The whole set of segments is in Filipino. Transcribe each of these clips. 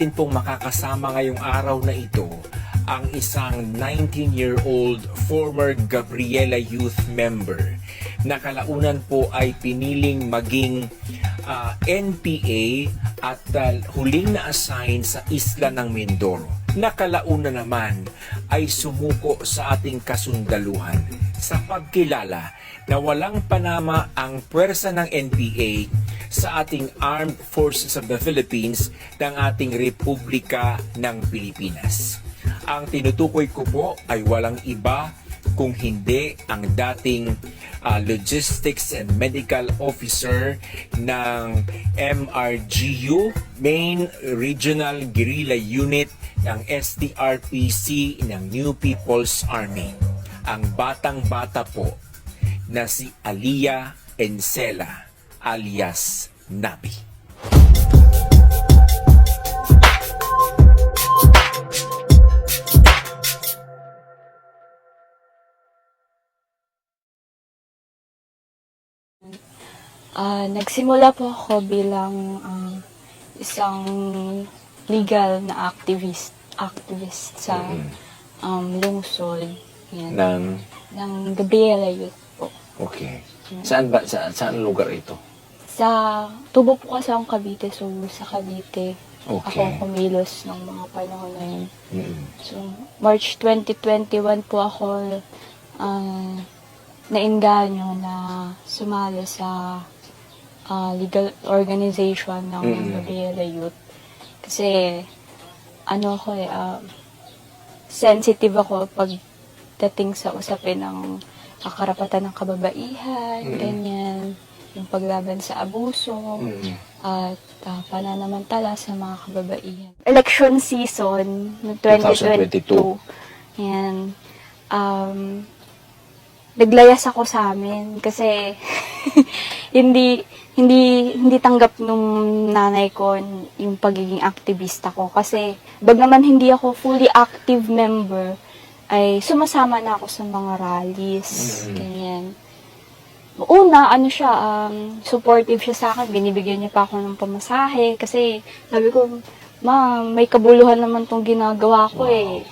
natin pong makakasama ngayong araw na ito ang isang 19-year-old former Gabriela Youth member na kalaunan po ay piniling maging ah, NPA at ah, huling na-assign sa isla ng Mindoro. Nakalauna naman ay sumuko sa ating kasundaluhan sa pagkilala na walang panama ang pwersa ng NPA sa ating Armed Forces of the Philippines ng ating Republika ng Pilipinas. Ang tinutukoy ko po ay walang iba kung hindi ang dating ah, Logistics and Medical Officer ng MRGU, Main Regional Guerrilla Unit ng STRPC ng New People's Army. Ang batang-bata po na si Alia Encela alias Nabi. Ah, nagsimula po ako bilang um, isang legal na activist activist sa um, lungsod yan, Ng, ng Gabriela Youth po. okay. Saan ba, sa, saan lugar ito? Sa tubo po kasi akong Cavite, so sa Cavite Okay. ako kumilos ng mga panahon na yun. Mm. So, March 2021 po ako uh, nainganyo na sumali sa ah, legal organization ng Mm. Gabriela Youth. Kasi, ano ako eh, ah, sensitive ako pag dating sa usapin ng ah, karapatan ng kababaihan, ganyan, yung paglaban sa abuso, Mm. at uh, pananamantala sa mga kababaihan. Election season ng 2022. 2022. Yan. Um, naglayas ako sa amin kasi hindi hindi hindi tanggap nung nanay ko yung pagiging aktivista ko kasi bagaman hindi ako fully active member ay sumasama na ako sa mga rallies Mm. ganyan una ano siya um, supportive siya sa akin binibigyan niya pa ako ng pamasahe kasi sabi ko ma may kabuluhan naman tong ginagawa ko eh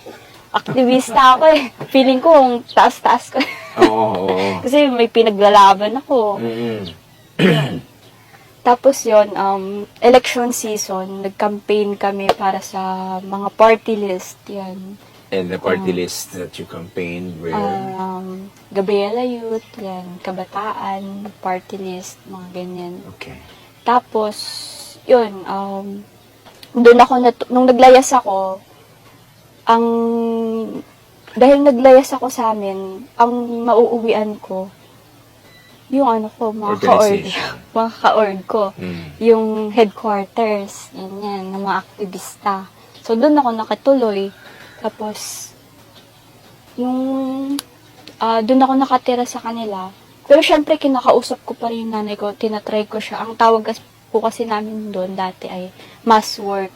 aktivista ako eh feeling ko ang taas-taas ko Oo, oo, oo. kasi may pinaglalaban ako Mm. tapos yon um, election season, nag-campaign kami para sa mga party list, yan. And the party list that you campaigned were... Um, Gabriela Youth, yan, Kabataan, party list, mga ganyan. okay. Tapos, yun, um, doon ako, nat- nung naglayas ako, ang, dahil naglayas ako sa amin, ang mauuwian ko, yung ano ko, mga ka-org, mga ka-org ko, Mm. yung headquarters, yan yan, ng mga aktivista. So, doon ako nakatuloy. Tapos, yung, ah doon ako nakatira sa kanila. Pero syempre, kinakausap ko pa rin yung nanay ko, tinatry ko siya. Ang tawag kas- po kasi namin doon dati ay mass work.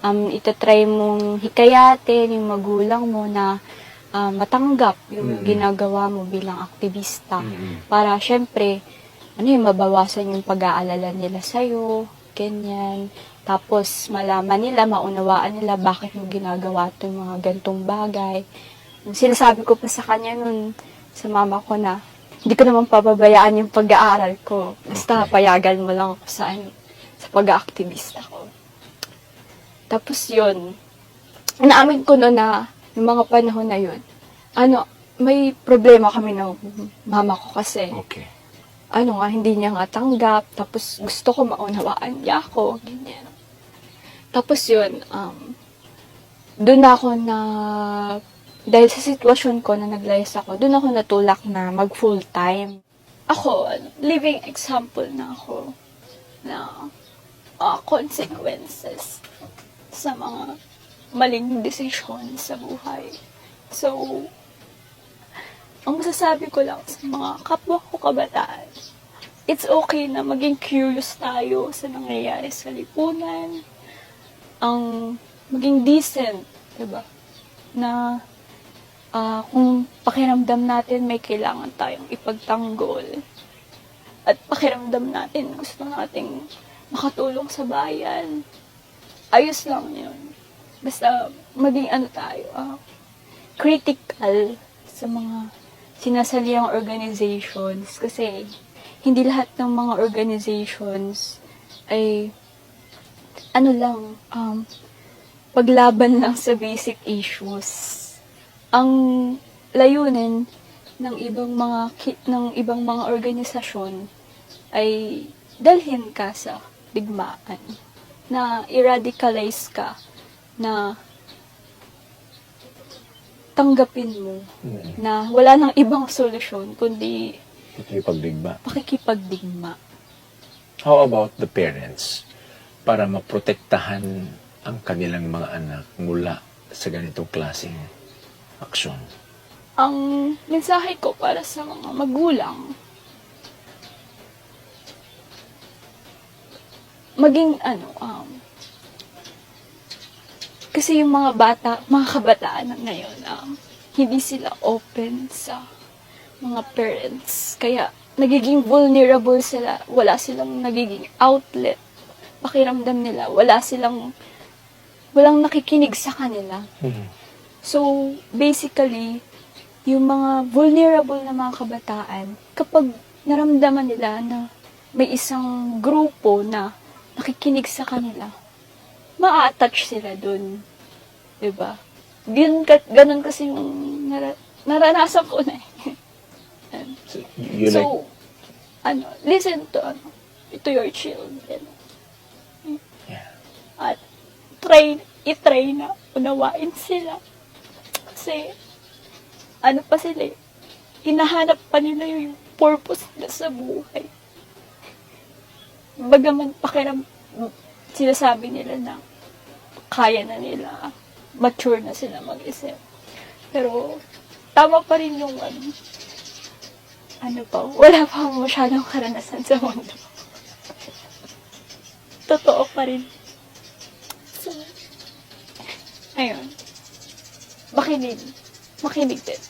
Um, itatry mong hikayatin yung magulang mo na ah, matanggap yung Mm. ginagawa mo bilang aktivista Mm-mm. para syempre, ano yung mabawasan yung pag-aalala nila sa'yo, ganyan. Tapos, malaman nila, maunawaan nila bakit mo ginagawa itong mga gantong bagay. Sinasabi ko pa sa kanya nun, sa mama ko na, hindi ko naman pababayaan yung pag-aaral ko. Basta payagan mo lang ako sa, ano, sa pag-aaktivista ko. Tapos yun, naamin ko no na, yung mga panahon na yun, ano, may problema kami ng mama ko kasi Okay. Ano nga, hindi niya nga tanggap. Tapos gusto ko maunawaan niya ako, ganyan. Tapos yun, um, doon ako na, dahil sa sitwasyon ko na naglayas ako, doon ako natulak na mag full time. Ako, living example na ako na uh, consequences sa mga maling desisyon sa buhay. So, ang masasabi ko lang sa mga kapwa ko kabataan, it's okay na maging curious tayo sa nangyayari sa lipunan. Ang maging decent, diba? Na ah, kung pakiramdam natin may kailangan tayong ipagtanggol at pakiramdam natin gusto nating makatulong sa bayan, ayos lang yun. Basta maging ano tayo, ah, critical sa mga sinasaliang organizations kasi hindi lahat ng mga organizations ay ano lang, um, paglaban lang sa basic issues. Ang layunin ng ibang mga ki- ng ibang mga organisasyon ay dalhin ka sa digmaan na i-radicalize ka na tanggapin mo Mm. na wala nang ibang solusyon kundi Ikipagdigma. pakikipagdigma. How about the parents? Para maprotektahan ang kanilang mga anak mula sa ganitong klaseng aksyon. Ang mensahe ko para sa mga magulang, maging ano, um, kasi yung mga bata, mga kabataan ngayon, um, hindi sila open sa mga parents. Kaya, nagiging vulnerable sila. Wala silang nagiging outlet. Pakiramdam nila, wala silang, walang nakikinig sa kanila. So, basically, yung mga vulnerable na mga kabataan, kapag naramdaman nila na may isang grupo na nakikinig sa kanila, ma-attach sila dun. Diba? Ganun, ka, ganun kasi yung nara- naranasan ko na eh. So, you so, like, ano, listen to, ano, to your children. yeah. At try, itry na unawain sila. Kasi, ano pa sila eh, hinahanap pa nila yung purpose nila sa buhay. Bagaman pakiram, sinasabi nila na kaya na nila, mature na sila mag-isip. Pero, tama pa rin yung ano, ano pa, wala pa masyadong karanasan sa mundo. Totoo pa rin. So, ayun. Makinig. Makinig din.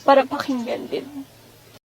Para pakinggan din.